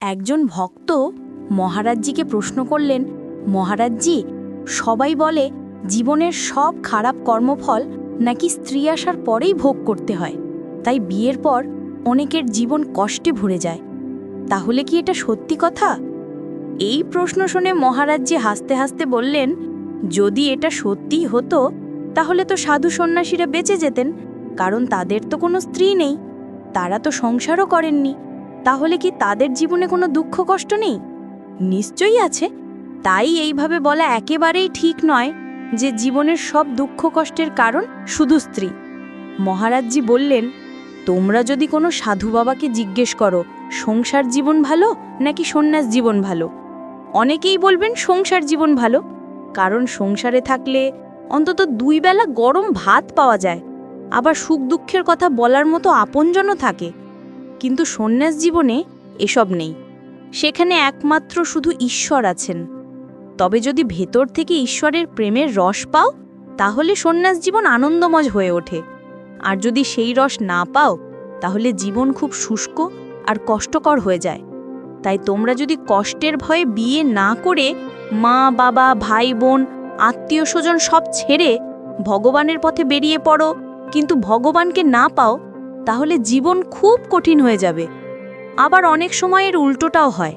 একজন ভক্ত মহারাজজিকে প্রশ্ন করলেন, মহারাজজি, সবাই বলে জীবনের সব খারাপ কর্মফল নাকি স্ত্রী আসার পরেই ভোগ করতে হয়। তাই বিয়ের পর অনেকের জীবন কষ্টে ভরে যায়। তাহলে কি এটা সত্যি কথা? এই প্রশ্ন শুনে মহারাজজি হাসতে হাসতে বললেন, যদি এটা সত্যিই হতো, তাহলে তো সাধু সন্ন্যাসীরা বেঁচে যেতেন, কারণ তাদের তো কোনো স্ত্রী নেই। তারা তো সংসারও করেননি। তাহলে কি তাদের জীবনে কোনো দুঃখ কষ্ট নেই? নিশ্চয়ই আছে। তাই এইভাবে বলা একেবারেই ঠিক নয় যে জীবনের সব দুঃখ কষ্টের কারণ শুধু স্ত্রী। মহারাজজি বললেন, তোমরা যদি কোনো সাধু বাবাকে জিজ্ঞেস করো, সংসার জীবন ভালো নাকি সন্ন্যাস জীবন ভালো? অনেকেই বলবেন সংসার জীবন ভালো, কারণ সংসারে থাকলে অন্তত দুই বেলা গরম ভাত পাওয়া যায়। আবার সুখ দুঃখের কথা বলার মতো আপনজনও থাকে। কিন্তু সন্ন্যাস জীবনে এসব নেই। সেখানে একমাত্র শুধু ঈশ্বর আছেন। তবে যদি ভেতর থেকে ঈশ্বরের প্রেমের রস পাও, তাহলে সন্ন্যাস জীবন আনন্দময় হয়ে ওঠে। আর যদি সেই রস না পাও, তাহলে জীবন খুব শুষ্ক আর কষ্টকর হয়ে যায়। তাই তোমরা যদি কষ্টের ভয়ে বিয়ে না করে মা, বাবা, ভাই, বোন আত্মীয় স্বজন সব ছেড়ে ভগবানের পথে বেরিয়ে পড়ো, কিন্তু ভগবানকে না পাও তাহলে জীবন খুব কঠিন হয়ে যাবে। আবার অনেক সময় এর উল্টোটাও হয়।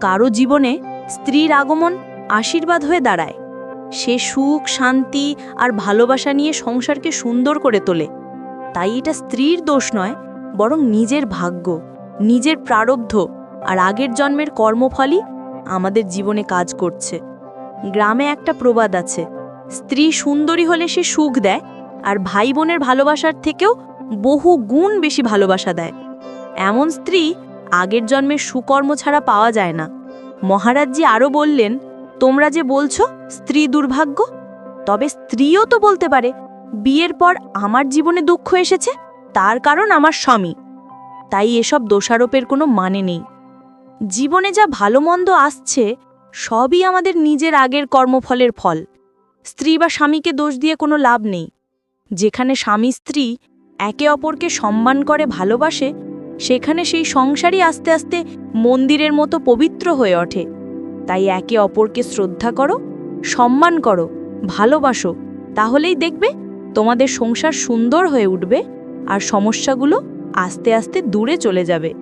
কারও জীবনে স্ত্রীর আগমন আশীর্বাদ হয়ে দাঁড়ায়। সে সুখ, শান্তি আর ভালোবাসা নিয়ে সংসারকে সুন্দর করে তোলে। তাই এটা স্ত্রীর দোষ নয়, বরং নিজের ভাগ্য, নিজের প্রারব্ধ আর আগের জন্মের কর্মফলই আমাদের জীবনে কাজ করছে। গ্রামে একটা প্রবাদ আছে, স্ত্রী সুন্দরী হলে সে সুখ দেয় আর ভাই বোনের ভালোবাসার থেকেও বহু গুণ বেশি ভালোবাসা দেয়। এমন স্ত্রী আগের জন্মের সুকর্ম ছাড়া পাওয়া যায় না। মহারাজজি আরও বললেন, তোমরা যে বলছো, স্ত্রী দুর্ভাগ্য, তবে স্ত্রীও তো বলতে পারে, বিয়ের পর আমার জীবনে দুঃখ এসেছে, তার কারণ আমার স্বামী। তাই এসব দোষারোপের কোনো মানে নেই। জীবনে যা ভালো মন্দ আসছে, সবই আমাদের নিজের আগের কর্মফলের ফল। স্ত্রী বা স্বামীকে দোষ দিয়ে কোনো লাভ নেই। যেখানে স্বামী স্ত্রী একে অপরকে সম্মান করে ভালোবাসে, সেখানে সেই সংসারই আস্তে আস্তে মন্দিরের মতো পবিত্র হয়ে ওঠে। তাই একে অপরকে শ্রদ্ধা করো, সম্মান করো, ভালোবাসো, তাহলেই দেখবে তোমাদের সংসার সুন্দর হয়ে উঠবে আর সমস্যাগুলো আস্তে আস্তে দূরে চলে যাবে।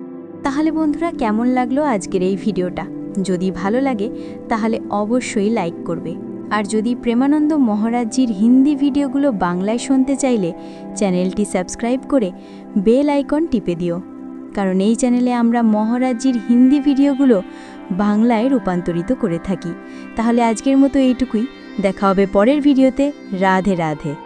তাহলে বন্ধুরা, কেমন লাগল আজকের এই ভিডিওটা? যদি ভালো লাগে, তাহলে অবশ্যই লাইক করবে। আর যদি প্রেমানন্দ মহারাজজির হিন্দি ভিডিওগুলো বাংলায় শুনতে চাইলে চ্যানেলটি সাবস্ক্রাইব করে বেল আইকন টিপে দিও। কারণ এই চ্যানেলে আমরা মহারাজজির হিন্দি ভিডিওগুলো বাংলায় রূপান্তরিত করে থাকি। তাহলে আজকের মতো এইটুকুই। দেখা হবে পরের ভিডিওতে। রাধে রাধে।